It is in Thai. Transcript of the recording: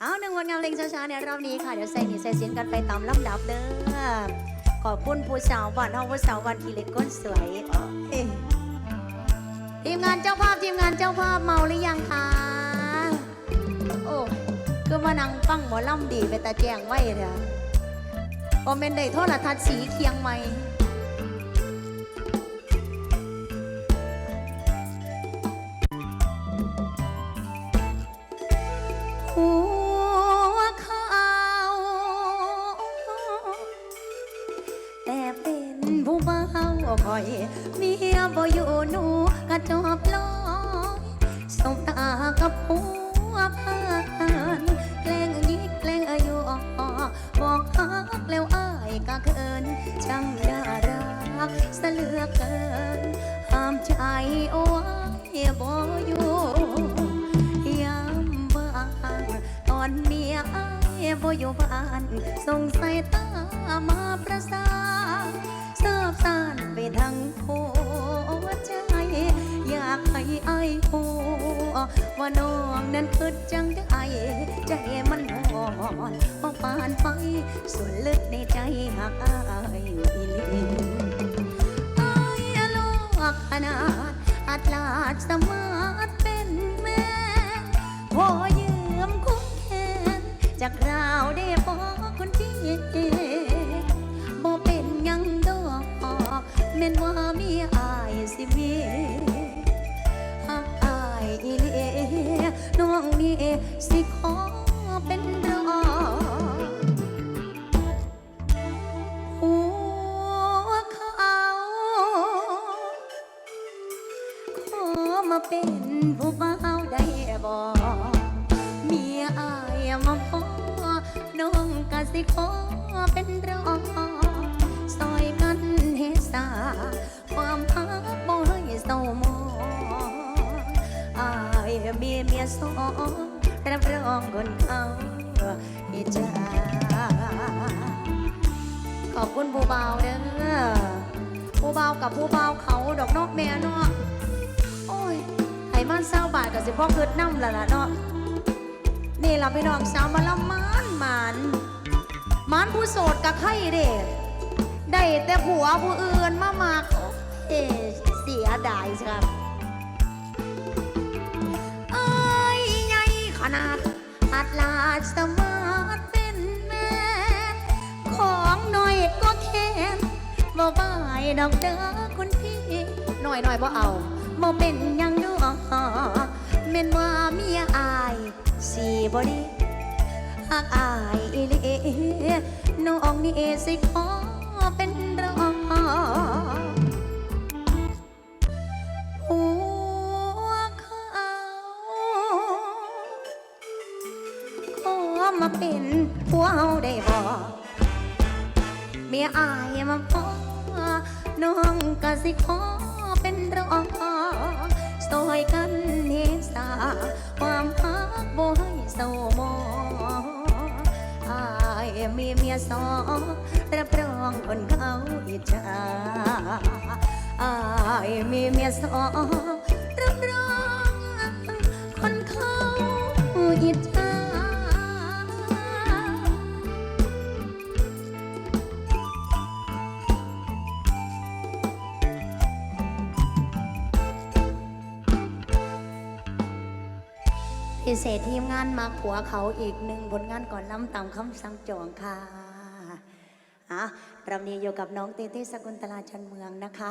เอาหนึ่งวันงามเพลงช้าๆในรอบนี้ค่ะ เดี๋ยวใส่หนีใส่เสียงกันไปตามลำดับเด้อขอบคุณผู้สาวบ้านเฮาผู้สาวบ้านพี่เล็กก้นสวยทีมงานเจ้าภาพทีมงานเจ้าภาพเมาหรือยังคะโอ้ก็มานั่งฟังหมอลำดีไปตาแจงไว้เถอะคอมเมนต์ได้โทรทัศน์สีเคียงใหม่ อยเมียบ่อยู่หนูกระจอบลอยสบตากับผัวพานแกล้งยิกแกล้งอายุบอกฮักแล้วอายก็เคินช่างน่ารักสะเลือเกินห้ามใจเอาไว้บ่อยู่ยามว่างตอนเมียอายบ่อยู่บ้านส่งสายตามาประสาน เสิบสานไปทั้งหัวใจ อยากให้อายหูว่าน้องนั้นคิดจังได้ใจมันหอนพอปานไป ส่วนลึกในใจหักอายอีลีไอ้ลูกขนาดอัดลาดสมาร์เป็นแม่พอยืมคุ้มแขนจากราวได้ สิขอเป็นรองหัวเขาขอมาเป็นผู้บ่าวได้บ่เมียอายมาพอน้องกะสิขอเป็นรองซอยกันเฮสาความพั อยมีเมียสองรับรองคนเขาอิจฉาขอบคุณผู้เบาเด้อผู้เบากับผู้เบาเขาดอกนอกแม่เนาะโอ้ยให้มันเศร้าบาทกับสิพ่อคืดน้ำละล่ะเนาะนี่เราพี่น้องสาวมาละมานมานมานผู้โสดกับใครเด้ได้แต่ผัวผู้อื่นมามากเอเสียดายครับ นาดอัดลาดสมาร์เป็นแม่ ของหน่อยก็แค้นบ่บายดอกเด้อคุณพี่หน่อยหน่อยบ่เอาบ่เป็นยังดอกแม่นว่าเมียอายสีบ่ดีหากอายอีหลีน้องนี่สิขอเป็นร มาเป็นผัวเฮาได้บ่เมียอายมาพอน้องก็สิขอเป็นรองซอยกันเนสาความฮักบ่ให้เศร้ามองอายมีเมียสองรับรองคนเขาอิจฉาอายมีเมียสองรับรองคนเขาอิจฉา พิเศษทีมงานมาผัวเขาอีกหนึ่งผลงานก่อนล้ำตามคำสั่งจองค่ะอะเรานี้อยู่กับน้องเต้เต้สกุลตลาชันเมืองนะคะ